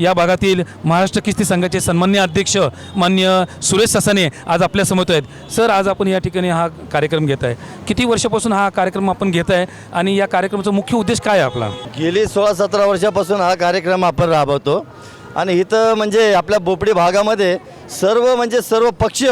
या भागातील महाराष्ट्र किस्ती संघाचे सन्मान्य अध्यक्ष मान्य सुरेश ससाने आज आपल्यासमोर आहेत. सर आज आपण या ठिकाणी हा कार्यक्रम घेत आहे. किती वर्षापासून हा कार्यक्रम आपण घेत आहे आणि या कार्यक्रमाचा मुख्य उद्देश काय आहे आपला? गेली सोळा सतरा वर्षापासून हा कार्यक्रम आपण राबवतो. आणि इथं म्हणजे आपल्या बोपडी भागामध्ये सर्व म्हणजे सर्व पक्ष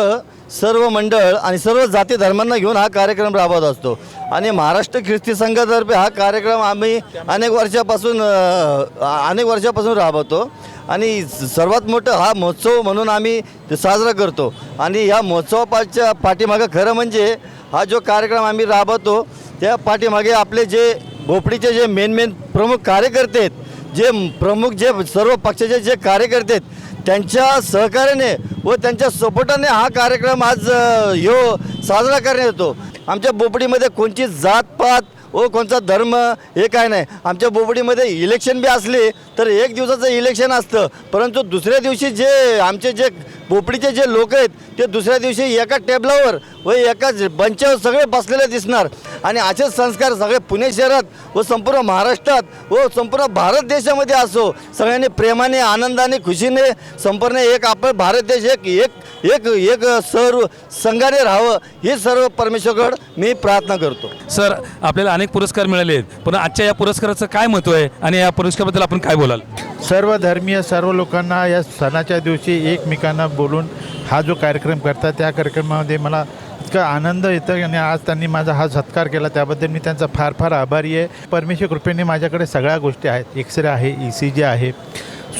सर्व मंडळ आणि सर्व जाती धर्मांना घेऊन हा कार्यक्रम राबवत असतो. आणि महाराष्ट्र ख्रिस्ती संघातर्फे हा कार्यक्रम आम्ही अनेक वर्षापासून अनेक वर्षापासून राबवतो. आणि सर्वात मोठं हा महोत्सव म्हणून आम्ही ते साजरा करतो. आणि या महोत्सवाच्या पाठीमागं खरं म्हणजे हा जो कार्यक्रम आम्ही राबवतो त्या पाठीमागे आपले जे भोपडीचे जे मेन मेन प्रमुख कार्यकर्ते आहेत जे प्रमुख जे सर्व पक्षाचे जे कार्यकर्ते आहेत त्यांच्या सहकार्याने व त्यांच्या सपोर्टाने हा कार्यक्रम आज ह्यो साजरा करण्यात येतो. आमच्या बोपडीमध्ये कोणची जातपात ओ कोणचा धर्म हे काय नाही. आमच्या बोबडीमध्ये इलेक्शन बी असले तर एक दिवसाचं इलेक्शन असतं. परंतु दुसऱ्या दिवशी जे आमचे जे बोपडीचे जे लोक आहेत ते दुसऱ्या दिवशी एका टेबलावर व एका बंचावर सगळे बसलेले दिसणार. आणि असेच संस्कार सगळे पुणे शहरात व संपूर्ण महाराष्ट्रात व संपूर्ण भारत देशामध्ये असो सगळ्यांनी प्रेमाने आनंदाने खुशीने संपूर्ण एक आपण भारत देश एक एक एक एक सर्व संघाने राहावं ही सर्व परमेश्वरकड मी प्रार्थना करतो. सर आपल्याला अनेक अनेक पुरस्कार मिळाले आहेत. पण आजच्या या पुरस्काराचं काय महत्त्व आहे आणि या पुरस्काराबद्दल आपण काय बोलाल? सर्व धर्मीय सर्व लोकांना या सणाच्या दिवशी एकमेकांना बोलून हा जो कार्यक्रम करतात त्या कार्यक्रमामध्ये मला इतका आनंद येतो आणि आज त्यांनी माझा हा सत्कार केला. त्याबद्दल मी त्यांचा फार फार आभारी आहे. परमेश्वर कृपेने माझ्याकडे सगळ्या गोष्टी आहेत. एक्सरे आहे ई सी जी आहे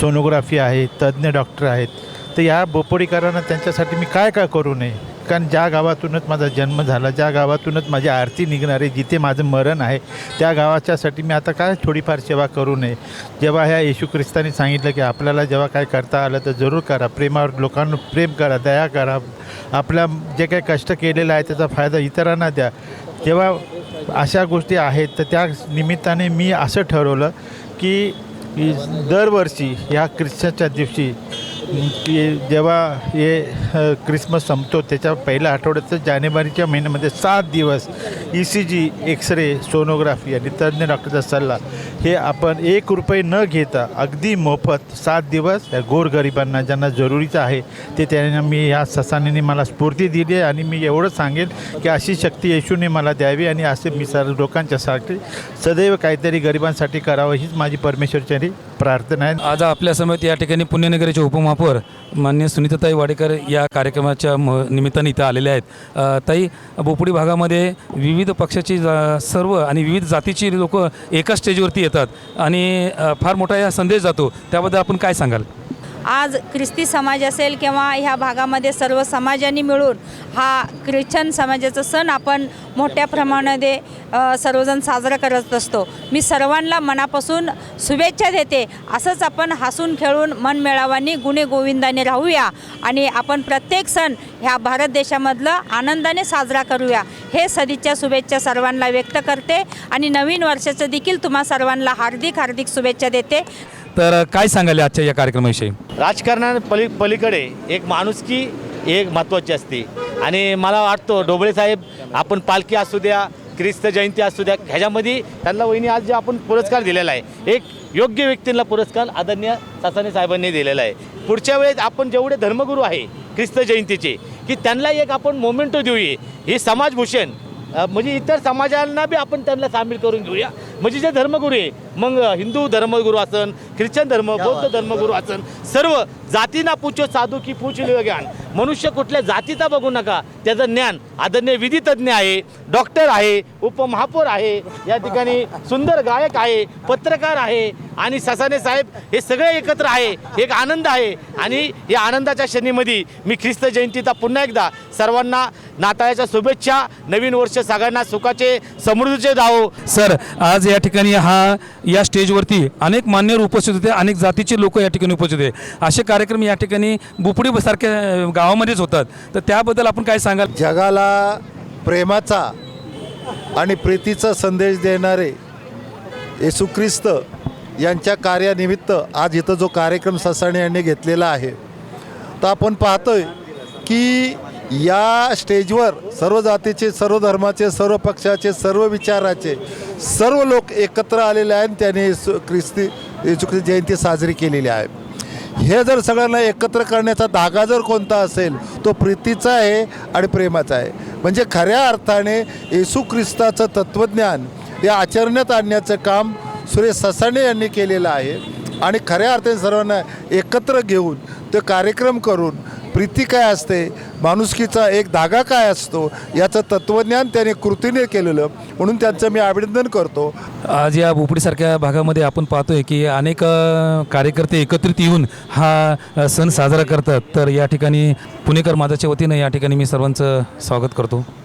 सोनोग्राफी आहे तज्ज्ञ डॉक्टर आहेत. तर या बोपोडीकरांना त्यांच्यासाठी मी काय काय करू नये? कारण ज्या गावातूनच माझा जन्म झाला ज्या गावातूनच माझी आरती निघणार आहे जिथे माझं मरण आहे त्या गावाच्यासाठी मी आता काय थोडीफार सेवा करू नये. जेव्हा ह्या येशू ख्रिस्ताने सांगितलं की आपल्याला जेव्हा काय करता आलं तर जरूर करा. प्रेमावर लोकांना प्रेम करा दया करा. आपल्या जे काही कष्ट केलेलं आहे त्याचा फायदा इतरांना द्या. जेव्हा अशा गोष्टी आहेत तर त्या निमित्ताने मी असं ठरवलं की दरवर्षी ह्या ख्रिश्चनच्या दिवशी की जेव्हा हे क्रिसमस संपतो त्याच्या पहिल्या आठवड्याचं जानेवारीच्या महिन्यामध्ये सात दिवस E C G x-ray sonography आणि तज्ज्ञ डॉक्टरचा सल्ला. हे आपण एक रुपये न घेता अगदी मोफत सात दिवस या गोरगरिबांना ज्यांना जरुरीचं आहे ते त्यांना मी या ससानीने मला स्फूर्ती दिली आहे आणि मी एवढं सांगेन की अशी शक्ती येशूने मला द्यावी आणि असे मी सर्व लोकांच्यासाठी सदैव काहीतरी गरिबांसाठी करावं हीच माझी परमेश्वरचरी प्रार्थना आहे. आज आपल्यासमोर या ठिकाणी पुण्यनगरीचे उपमहापौर मान्य सुनीताताई वाडेकर या कार्यक्रमाच्या म निमित्ताने इथं आलेले आहेत. ताई बोपडी भागामध्ये विविध पक्षाची जा- सर्व आणि विविध जातीची लोक एका स्टेजवरती येतात आणि फार मोठा या संदेश जातो. त्याबद्दल आपण काय सांगाल? आज ख्रिस्ती समाज असेल किंवा ह्या भागामध्ये सर्व समाजांनी मिळून हा ख्रिश्चन समाजाचा सण आपण मोठ्या प्रमाणामध्ये सर्वजण साजरा करत असतो. मी सर्वांना मनापासून शुभेच्छा देते. असंच आपण हसून खेळून मन मेळावानी गुणे गोविंदाने राहूया आणि आपण प्रत्येक सण ह्या भारत देशामधलं आनंदाने साजरा करूया. हे सदिच्छा शुभेच्छा सर्वांना व्यक्त करते आणि नवीन वर्षाचं देखील तुम्हा सर्वांना हार्दिक हार्दिक शुभेच्छा देते. तर काय सांगाल आजच्या या कार्यक्रमाविषयी? राजकारणा पली पलीकडे एक माणुसकी एक महत्त्वाची असते. आणि मला वाटतो डोबळे साहेब आपण पालखी असू द्या ख्रिस्त जयंती असू द्या ह्याच्यामध्ये त्यांना वहिनी आज जे आपण पुरस्कार दिलेला आहे एक योग्य व्यक्तींना पुरस्कार आदरणीय सासाने साहेबांनी दिलेला आहे. पुढच्या वेळेस आपण जेवढे धर्मगुरू आहे ख्रिस्त जयंतीचे की त्यांना एक आपण मोमेंटो देऊया. हे समाजभूषण म्हणजे इतर समाजांना बी आपण त्यांना सामील करून घेऊया. म्हणजे जे धर्मगुरू आहे मग हिंदू धर्मगुरू असन ख्रिश्चन धर्म बौद्ध धर्मगुरू असन सर्व जातीना पूछो साधू की पूछ लिओ ज्ञान. मनुष्य कुठल्या जातीचा बघू नका. त्याचं ज्ञान आदरणीय विधितज्ञ आहे डॉक्टर आहे उपमहापौर आहे या ठिकाणी सुंदर गायक आहे पत्रकार आहे आणि ससाने साहेब हे सगळे एकत्र आहे. एक आनंद आहे आणि या आनंदाच्या क्षणीमध्ये मी ख्रिस्त जयंतीचा पुन्हा एकदा सर्वांना नाताळाच्या शुभेच्छा नवीन वर्ष सगळ्यांना सुखाचे समृद्धीचे जावो. सर आज या ठिकाणी हा या स्टेजवरती अनेक मान्यवर उपस्थित होते अनेक जातीचे लोक या ठिकाणी उपस्थित होते. असे कार्यक्रम या ठिकाणी बुपडी सारख्या गावामध्येच होतात. तर त्याबद्दल आपण काय सांगाल? जगाला प्रेमाचा आणि प्रीतीचा संदेश देणारे येशू ख्रिस्त यांच्या कार्यानिमित्त आज इथं जो कार्यक्रम ससाणे यांनी घेतलेला आहे तर आपण पाहतोय की या स्टेजवर सर्व जातीचे सर्व धर्माचे सर्व पक्षाचे सर्व विचाराचे सर्व लोक एकत्र आलेले आहेत आणि त्यांनी येशू ख्रिस्ती येशू ख्रिस्त जयंती साजरी केलेली आहे. हे जर सगळ्यांना एकत्र करण्याचा धागा जर कोणता असेल तो प्रीतीचा आहे आणि प्रेमाचा आहे. म्हणजे खऱ्या अर्थाने येशू ख्रिस्ताचं तत्त्वज्ञान हे आचरण्यात आणण्याचं काम सुरेश ससाणे यांनी केलेलं आहे. आणि खऱ्या अर्थाने सर्वांना एकत्र घेऊन ते कार्यक्रम करून प्रीती काय असते? माणुसकीचा एक धागा काय असतो? याचं तत्त्वज्ञान त्याने कृतीने केलेलं म्हणून त्यांचं मी अभिनंदन करतो. आज या भोपडीसारख्या भागामध्ये आपण पाहतोय की अनेक कार्यकर्ते एकत्रित येऊन हा सण साजरा करतात. तर या ठिकाणी पुणेकर माझाच्या वतीनं या ठिकाणी मी सर्वांचं स्वागत करतो.